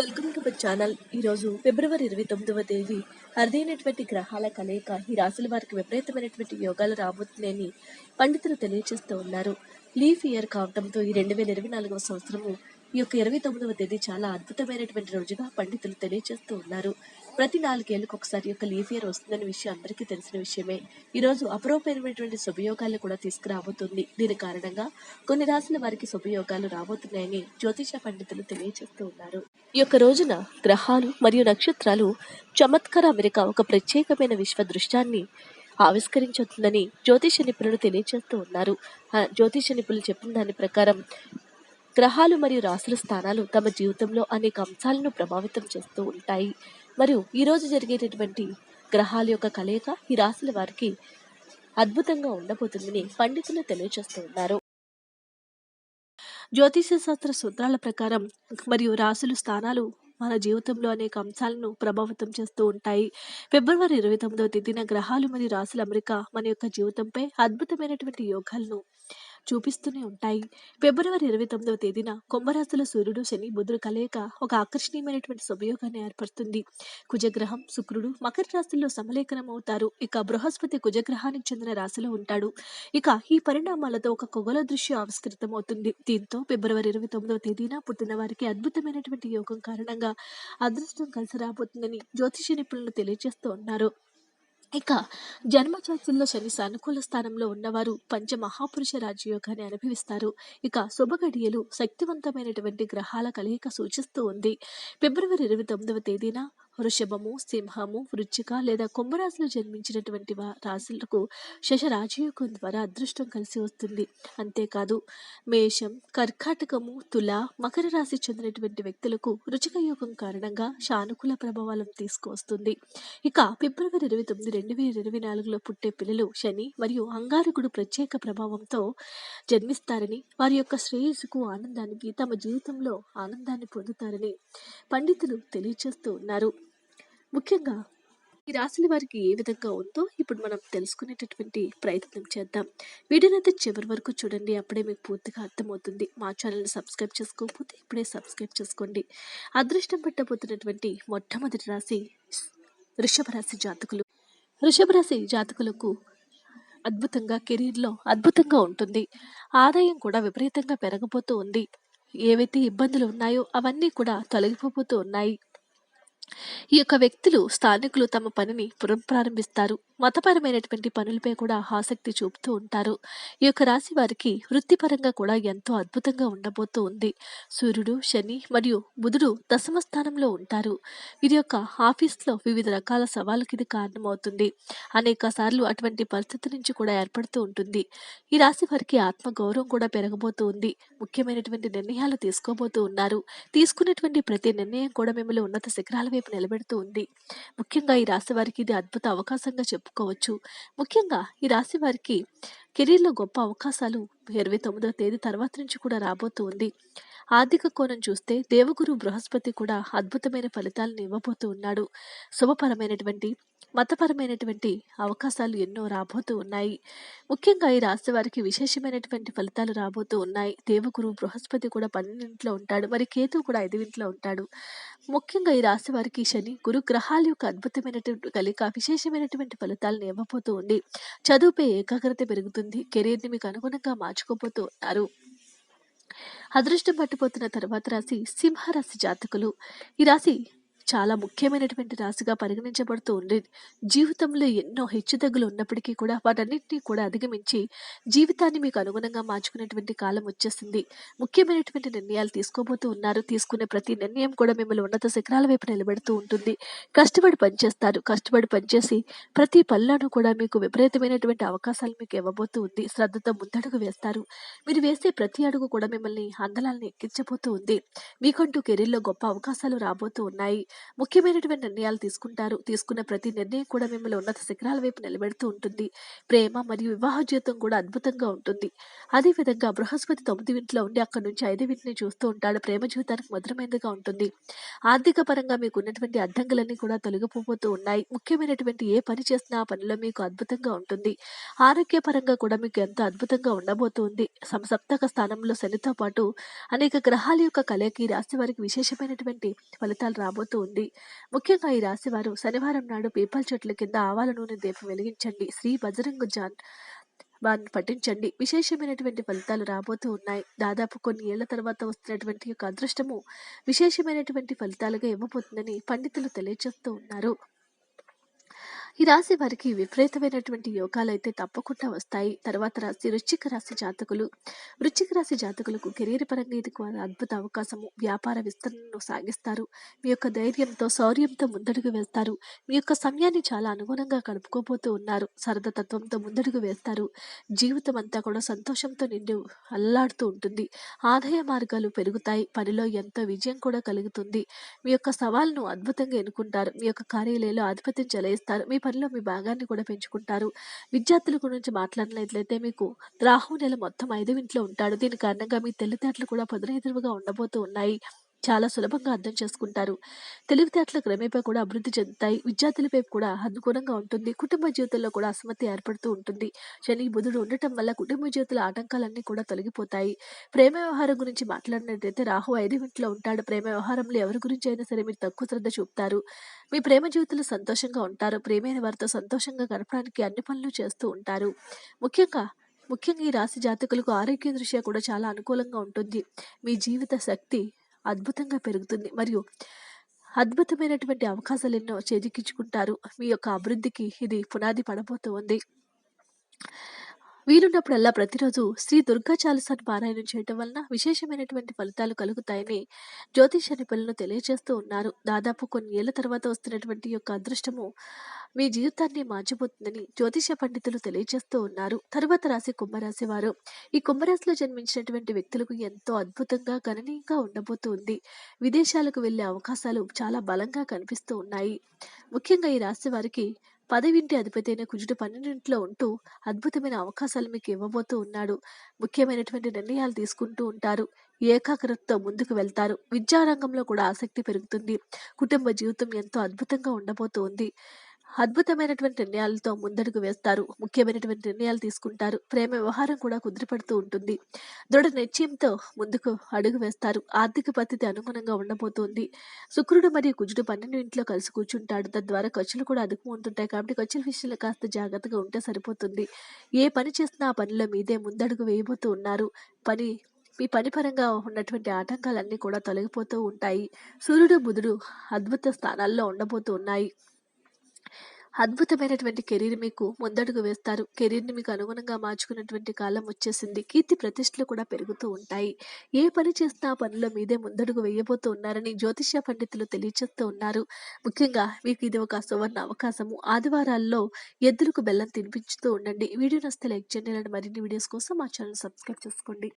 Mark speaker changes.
Speaker 1: Welcome to my channel ఈరోజు ఫిబ్రవరి ఇరవై తొమ్మిదవ తేదీ. అరుదైనటువంటి గ్రహాల కలయిక ఈ రాశుల వారికి విపరీతమైనటువంటి యోగాలు రాబోతున్నాయని పండితులు తెలియజేస్తూ ఉన్నారు. లీఫ్ ఇయర్ కావడంతో ఈ రెండు వేల ఇరవై నాలుగవ సంవత్సరము ఈ యొక్క ఇరవై తొమ్మిదవ తేదీ చాలా అద్భుతమైనటువంటి రోజుగా పండితులు తెలియజేస్తూ ఉన్నారు. ప్రతి నాలుగేళ్ళకు ఒకసారి యొక్క లీఫ్ ఇయర్ వస్తుందనే విషయం అందరికీ తెలిసిన విషయమే. ఈరోజు అపరూపమైనటువంటి శుభయోగాలు కూడా తీసుకురాబోతుంది. దీని కారణంగా కొన్ని రాశుల వారికి శుభయోగాలు రాబోతున్నాయని జ్యోతిష పండితులు తెలియజేస్తూ ఉన్నారు. ఈ యొక్క రోజున గ్రహాలు మరియు నక్షత్రాలు చమత్కార అమెరికా ఒక ప్రత్యేకమైన విశ్వ దృశ్యాన్ని ఆవిష్కరించుతుందని జ్యోతిష నిపుణులు తెలియజేస్తూ ఉన్నారు. ఆ జ్యోతిష నిపుణులు చెప్పిన దాని ప్రకారం గ్రహాలు మరియు రాసుల స్థానాలు తమ జీవితంలో అనేక అంశాలను ప్రభావితం చేస్తూ ఉంటాయి. మరియు ఈరోజు జరిగేటటువంటి గ్రహాల యొక్క కలయిక ఈ రాశుల వారికి అద్భుతంగా ఉండబోతుందని పండితులు తెలియజేస్తూ ఉన్నారు. జ్యోతిష శాస్త్ర సూత్రాల ప్రకారం మరియు రాసులు స్థానాలు మన జీవితంలో అనేక అంశాలను ప్రభావితం చేస్తూ ఉంటాయి. ఫిబ్రవరి ఇరవై తొమ్మిదవ తేదీన గ్రహాలు మరియు రాసుల అమెరికా మన యొక్క జీవితంపై అద్భుతమైనటువంటి యోగాలను చూపిస్తూనే ఉంటాయి. ఫిబ్రవరి ఇరవై తొమ్మిదవ తేదీన కుంభరాశిలో సూర్యుడు శని బుధుడు కలయిక ఒక ఆకర్షణీయమైనటువంటి శుభయోగాన్ని ఏర్పడుతుంది కుజగ్రహం శుక్రుడు మకర రాశుల్లో సమలేఖనం అవుతారు. ఇక బృహస్పతి కుజగ్రహానికి చెందిన రాశిలో ఉంటాడు. ఇక ఈ పరిణామాలతో ఒక ఖగోళ దృశ్యం ఆవిష్కృతమవుతుంది. దీంతో ఫిబ్రవరి ఇరవై తొమ్మిదవ తేదీన పుట్టిన వారికి అద్భుతమైనటువంటి యోగం కారణంగా అదృష్టం కలిసి రాబోతుందని జ్యోతిష నిపుణులు తెలియజేస్తూ ఉన్నారు. ఇక జన్మచాతుల్లో శని సానుకూల స్థానంలో ఉన్నవారు పంచమహాపురుష రాజయోగాన్ని అనుభవిస్తారు. ఇక శుభగడియలు శక్తివంతమైనటువంటి గ్రహాల కలయిక సూచిస్తూ ఉంది. ఫిబ్రవరి ఇరవై తొమ్మిదవ తేదీన వృషభము సింహము వృచ్చిక లేదా కుంభరాశిలో జన్మించినటువంటి రాశులకు శశ రాజయోగం ద్వారా అదృష్టం కలిసి వస్తుంది. అంతేకాదు మేషం కర్కాటకము తుల మకర రాశి చెందినటువంటి వ్యక్తులకు రుచిక యోగం కారణంగా సానుకూల ప్రభావాలను తీసుకువస్తుంది. ఇక ఫిబ్రవరి ఇరవై తొమ్మిది రెండు వేల ఇరవై నాలుగులో పుట్టే పిల్లలు శని మరియు అంగారకుడు ప్రత్యేక ప్రభావంతో జన్మిస్తారని వారి యొక్క శ్రేయస్సుకు ఆనందానికి తమ జీవితంలో ఆనందాన్ని పొందుతారని పండితులు తెలియజేస్తూ ఉన్నారు. ముఖ్యంగా ఈ రాసిన వారికి ఏ విధంగా ఉందో ఇప్పుడు మనం తెలుసుకునేటటువంటి ప్రయత్నం చేద్దాం. వీడియోనైతే చివరి వరకు చూడండి అప్పుడే మీకు పూర్తిగా అర్థమవుతుంది. మా ఛానల్ని సబ్స్క్రైబ్ చేసుకోకపోతే ఇప్పుడే సబ్స్క్రైబ్ చేసుకోండి. అదృష్టం పట్టబోతున్నటువంటి మొట్టమొదటి రాశి వృషభ రాశి జాతకులు. వృషభ రాశి జాతకులకు అద్భుతంగా కెరీర్లో అద్భుతంగా ఉంటుంది. ఆదాయం కూడా విపరీతంగా పెరగబోతూ ఉంది. ఏవైతే ఇబ్బందులు ఉన్నాయో అవన్నీ కూడా తొలగిపోతూ ఉన్నాయి. ఈ యొక్క వ్యక్తులు స్థానికులు తమ పనిని పునఃప్రారంభిస్తారు మతపరమైనటువంటి పనులపై కూడా ఆసక్తి చూపుతూ ఉంటారు. ఈ యొక్క రాశి వారికి వృత్తిపరంగా కూడా ఎంతో అద్భుతంగా ఉండబోతూ ఉంది. సూర్యుడు శని మరియు బుధుడు దశమ స్థానంలో ఉంటారు. ఇది యొక్క ఆఫీస్లో వివిధ రకాల సవాళ్ళకి ఇది కారణమవుతుంది. అనేక సార్లు అటువంటి పరిస్థితి నుంచి కూడా ఏర్పడుతూ ఉంటుంది. ఈ రాశి వారికి ఆత్మగౌరవం కూడా పెరగబోతూ ఉంది. ముఖ్యమైనటువంటి నిర్ణయాలు తీసుకోబోతూ ఉన్నారు. తీసుకునేటువంటి ప్రతి నిర్ణయం కూడా మిమ్మల్ని ఉన్నత శిఖరాల వైపు నిలబెడుతూ ఉంది. ముఖ్యంగా ఈ రాశి వారికి ఇది అద్భుత అవకాశంగా చెప్పుకోవచ్చు. ముఖ్యంగా ఈ రాశి వారికి కెరీర్లో గొప్ప అవకాశాలు ఇరవై తొమ్మిదవ తేదీ తర్వాత నుంచి కూడా రాబోతూ ఉంది. ఆర్థిక కోణం చూస్తే దేవగురు బృహస్పతి కూడా అద్భుతమైన ఫలితాలను ఇవ్వబోతూ ఉన్నాడు. శుభపరమైనటువంటి మతపరమైనటువంటి అవకాశాలు ఎన్నో రాబోతూ ఉన్నాయి. ముఖ్యంగా ఈ రాశి వారికి విశేషమైనటువంటి ఫలితాలు రాబోతూ ఉన్నాయి. దేవగురు బృహస్పతి కూడా పన్నెండింట్లో ఉంటాడు. మరి కేతు కూడా ఐదువింట్లో ఉంటాడు. ముఖ్యంగా ఈ రాశి వారికి శని గురు గ్రహాల యొక్క అద్భుతమైనటువంటి కలిక విశేషమైనటువంటి ఫలితాలను ఇవ్వబోతూ ఉంది. చదువుపై ఏకాగ్రత పెరుగుతుంది. కెరీర్ని మీకు అనుగుణంగా మార్చుకోబోతున్నారు అదృష్టం పట్టిపోతున్న తర్వాత రాశి సింహరాశి జాతకులు. ఈ రాశి చాలా ముఖ్యమైనటువంటి రాశిగా పరిగణించబడుతూ ఉంది. జీవితంలో ఎన్నో హెచ్చుతగ్గులు ఉన్నప్పటికీ కూడా వాటన్నిటినీ కూడా అధిగమించి జీవితాన్ని మీకు అనుగుణంగా మార్చుకునేటువంటి కాలం వచ్చేసింది. ముఖ్యమైనటువంటి నిర్ణయాలు తీసుకోబోతూ ఉన్నారు. తీసుకునే ప్రతి నిర్ణయం కూడా మిమ్మల్ని ఉన్నత శిఖరాల వైపు నిలబెడుతూ ఉంటుంది. కష్టపడి పనిచేస్తారు. కష్టపడి పనిచేసి ప్రతి పనులను కూడా మీకు విపరీతమైనటువంటి అవకాశాలు మీకు ఇవ్వబోతూ ఉంది. శ్రద్ధతో ముందడుగు వేస్తారు. మీరు వేసే ప్రతి అడుగు కూడా మిమ్మల్ని అందలాలను ఎక్కించబోతూ ఉంది. మీకంటూ కెరీర్లో గొప్ప అవకాశాలు రాబోతూ ఉన్నాయి. ముఖ్యమైనటువంటి నిర్ణయాలు తీసుకుంటారు. తీసుకున్న ప్రతి నిర్ణయం కూడా మిమ్మల్ని ఉన్నత శిఖరాల వైపు నిలబెడుతూ ఉంటుంది. ప్రేమ మరియు వివాహ జీవితం కూడా అద్భుతంగా ఉంటుంది. అదేవిధంగా బృహస్పతి తొమ్మిది ఇంట్లో ఉండి అక్కడ నుంచి ఐదు ఇంటిని చూస్తూ ఉంటాడు. ప్రేమ జీవితానికి మధురమైనదిగా ఉంటుంది. ఆర్థిక పరంగా మీకు ఉన్నటువంటి అడ్డంకులన్నీ కూడా తొలగిపోతూ ఉన్నాయి. ముఖ్యమైనటువంటి ఏ పని చేసినా ఆ పనిలో మీకు అద్భుతంగా ఉంటుంది. ఆరోగ్యపరంగా కూడా మీకు ఎంతో అద్భుతంగా ఉండబోతుంది. సంసప్తక స్థానంలో శనితో పాటు అనేక గ్రహాల యొక్క కలయిక ఈ రాశి వారికి విశేషమైనటువంటి ఫలితాలు రాబోతూ ఉంది. ముఖ్యంగా ఈ రాశివారు శనివారం నాడు పీపల్ చెట్ల కింద ఆవాల నూనె దీపం వెలిగించండి. శ్రీ బజరంగ జాన్ వారిని పఠించండి. విశేషమైనటువంటి ఫలితాలు రాబోతూ ఉన్నాయి. దాదాపు కొన్ని ఏళ్ళ తర్వాత వస్తున్నటువంటి యొక్క అదృష్టము విశేషమైనటువంటి ఫలితాలుగా ఇవ్వబోతుందని పండితులు తెలియజేస్తూ ఉన్నారు. ఈ రాశి వారికి విపరీతమైనటువంటి యోగాలు అయితే తప్పకుండా వస్తాయి. తర్వాత రాశి వృశ్చిక రాశి జాతకులు. వృశ్చిక రాశి జాతకులకు కెరీర్ పరంగా ఇది కూడా అద్భుత అవకాశము. వ్యాపార విస్తరణను సాగిస్తారు. మీ యొక్క ధైర్యంతో శౌర్యంతో ముందడుగు వేస్తారు. మీ యొక్క సమయాన్ని చాలా అనుగుణంగా గడుపుకోబోతూ ఉన్నారు. సరదా తత్వంతో ముందడుగు వేస్తారు. జీవితం అంతా కూడా సంతోషంతో నిండి అల్లాడుతూ ఉంటుంది. ఆదాయ మార్గాలు పెరుగుతాయి. పనిలో ఎంతో విజయం కూడా కలుగుతుంది. మీ యొక్క సవాల్ను అద్భుతంగా ఎన్నుకుంటారు. మీ యొక్క కార్యాలయంలో ఆధిపత్యం చెలాయిస్తారు. మీ పనిలో మీ భాగాన్ని కూడా పెంచుకుంటారు. విద్యార్థుల గురించి మాట్లాడినట్లయితే మీకు రాహు నెల మొత్తం ఐదు ఇంట్లో ఉంటాడు. దీని కారణంగా మీ తెలివితేటలు కూడా పొదరెదురుగా ఉండబోతూ ఉన్నాయి. చాలా సులభంగా అర్థం చేసుకుంటారు. తెలివితేటలు క్రమేపా కూడా అభివృద్ధి చెందుతాయి. విద్యార్థులపై కూడా అనుకూలంగా ఉంటుంది. కుటుంబ జీవితంలో కూడా అసమతి ఏర్పడుతూ ఉంటుంది. శని బుధుడు ఉండటం వల్ల కుటుంబ జీవితంలో ఆటంకాలన్నీ కూడా తొలగిపోతాయి. ప్రేమ వ్యవహారం గురించి మాట్లాడినట్లయితే రాహు ఐదు ఇంట్లో ఉంటాడు. ప్రేమ వ్యవహారంలో ఎవరి గురించి అయినా సరే మీరు తక్కువ శ్రద్ధ చూపుతారు. మీ ప్రేమ జీవితంలో సంతోషంగా ఉంటారు. ప్రేమైన వారితో సంతోషంగా గడపడానికి అన్ని పనులు చేస్తూ ఉంటారు. ముఖ్యంగా ముఖ్యంగా ఈ రాశి జాతకులకు ఆరోగ్య దృష్ట్యా కూడా చాలా అనుకూలంగా ఉంటుంది. మీ జీవిత శక్తి అద్భుతంగా పెరుగుతుంది. మరియు అద్భుతమైనటువంటి అవకాశాలు ఎన్నో చేజిక్కించుకుంటారు. మీ యొక్క అభివృద్ధికి ఇది పునాది పడబోతోంది. వీలున్నప్పుడల్లా ప్రతిరోజు శ్రీ దుర్గా చాలీసాను పారాయణం చేయటం వలన విశేషమైనటువంటి ఫలితాలు కలుగుతాయని జ్యోతిష నిపుణులు తెలియజేస్తూ ఉన్నారు. దాదాపు కొన్ని ఏళ్ళ తర్వాత వస్తున్నటువంటి యొక్క అదృష్టము మీ జీవితాన్ని మార్చిపోతుందని జ్యోతిష పండితులు తెలియజేస్తూ ఉన్నారు. తరువాత రాశి కుంభరాశి వారు. ఈ కుంభరాశిలో జన్మించినటువంటి వ్యక్తులకు ఎంతో అద్భుతంగా గణనీయంగా ఉండబోతుంది. విదేశాలకు వెళ్ళే అవకాశాలు చాలా బలంగా కనిపిస్తూ ఉన్నాయి. ముఖ్యంగా ఈ రాశి వారికి పదవింటి అధిపతి అయిన కుజుడు పన్నెండింటిలో ఉంటూ అద్భుతమైన అవకాశాలు మీకు ఇవ్వబోతూ ఉన్నాడు. ముఖ్యమైనటువంటి నిర్ణయాలు తీసుకుంటూ ఉంటారు. ఏకాగ్రతతో ముందుకు వెళ్తారు. విద్యారంగంలో కూడా ఆసక్తి పెరుగుతుంది. కుటుంబ జీవితం ఎంతో అద్భుతంగా ఉండబోతోంది. అద్భుతమైనటువంటి నిర్ణయాలతో ముందడుగు వేస్తారు. ముఖ్యమైనటువంటి నిర్ణయాలు తీసుకుంటారు. ప్రేమ వ్యవహారం కూడా కుదిరిపడుతూ ఉంటుంది. దృఢ నిశ్చయంతో ముందుకు అడుగు వేస్తారు. ఆర్థిక పద్ధతి అనుగుణంగా ఉండబోతోంది. శుక్రుడు మరియు కుజుడు పన్నెండు ఇంట్లో కలిసి కూర్చుంటాడు. తద్వారా ఖర్చులు కూడా అదుపు ఉంటుంటాయి కాబట్టి ఖర్చుల విషయంలో కాస్త జాగ్రత్తగా ఉంటే సరిపోతుంది. ఏ పని చేసినా ఆ పనిలో మీదే ముందడుగు వేయబోతూ ఉన్నారు. పని మీ పని పరంగా ఉన్నటువంటి ఆటంకాలన్నీ కూడా తొలగిపోతూ ఉంటాయి. సూర్యుడు బుధుడు అద్భుత స్థానాల్లో ఉండబోతూ ఉన్నాయి. అద్భుతమైనటువంటి కెరీర్ మీకు ముందడుగు వేస్తారు. కెరీర్ని మీకు అనుగుణంగా మార్చుకున్నటువంటి కాలం వచ్చేసింది. కీర్తి ప్రతిష్టలు కూడా పెరుగుతూ ఉంటాయి. ఏ పని చేసినా పనిలో మీదే ముందడుగు వేయబోతూ ఉన్నారని జ్యోతిష్య పండితులు తెలియజేస్తూ ఉన్నారు. ముఖ్యంగా మీకు ఇది ఒక సువర్ణ అవకాశము. ఆదివారాల్లో ఎద్దులకు బెల్లం తినిపించుతూ ఉండండి. వీడియో నస్తే లైక్ చేయండి. మరిన్ని వీడియోస్ కోసం మా ఛానల్ సబ్స్క్రైబ్ చేసుకోండి.